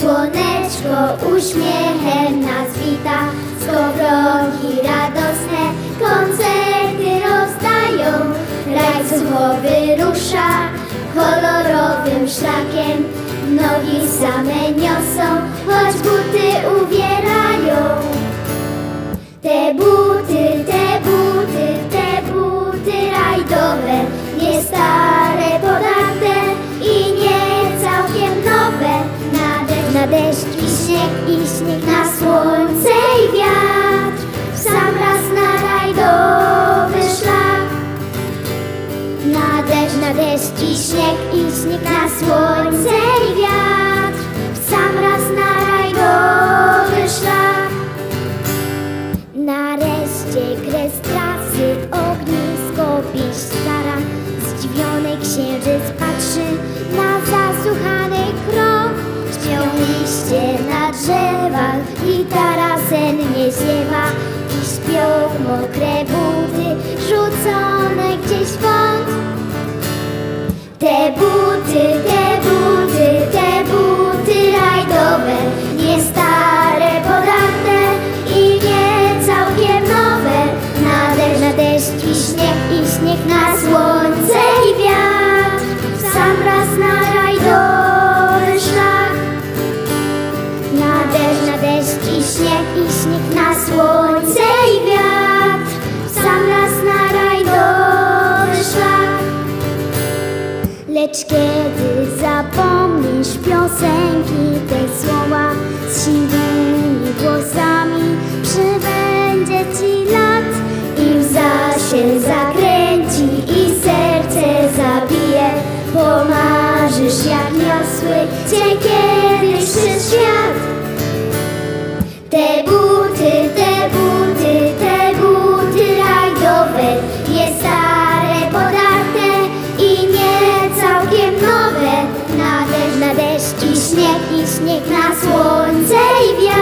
Słoneczko uśmiechem nas wita, skowronki radosne, koncerty rozdają. Raj zuchowy rusza kolorowym szlakiem, nogi same niosą, na słońce i wiatr, w sam raz na rajdowy szlak. Na deszcz, na deszcz i śnieg, i śnieg, na słońce i wiatr, w sam raz na rajdowy szlak. Nareszcie kres trasy, ognisko pieśń stara Zdziwiony księżyc patrzy na zasłuchany krok gitara sennie ziewa. I śpią mokre buty, rzucone gdzieś w te buty, te Lecz kiedy zapomnisz piosenki te słowa z siwymi włosami Przybędzie ci lat i łza się zakręci i serce zabije. Pomarzysz jak niosły cię kiedyś przez świat. Te сонце й в'я.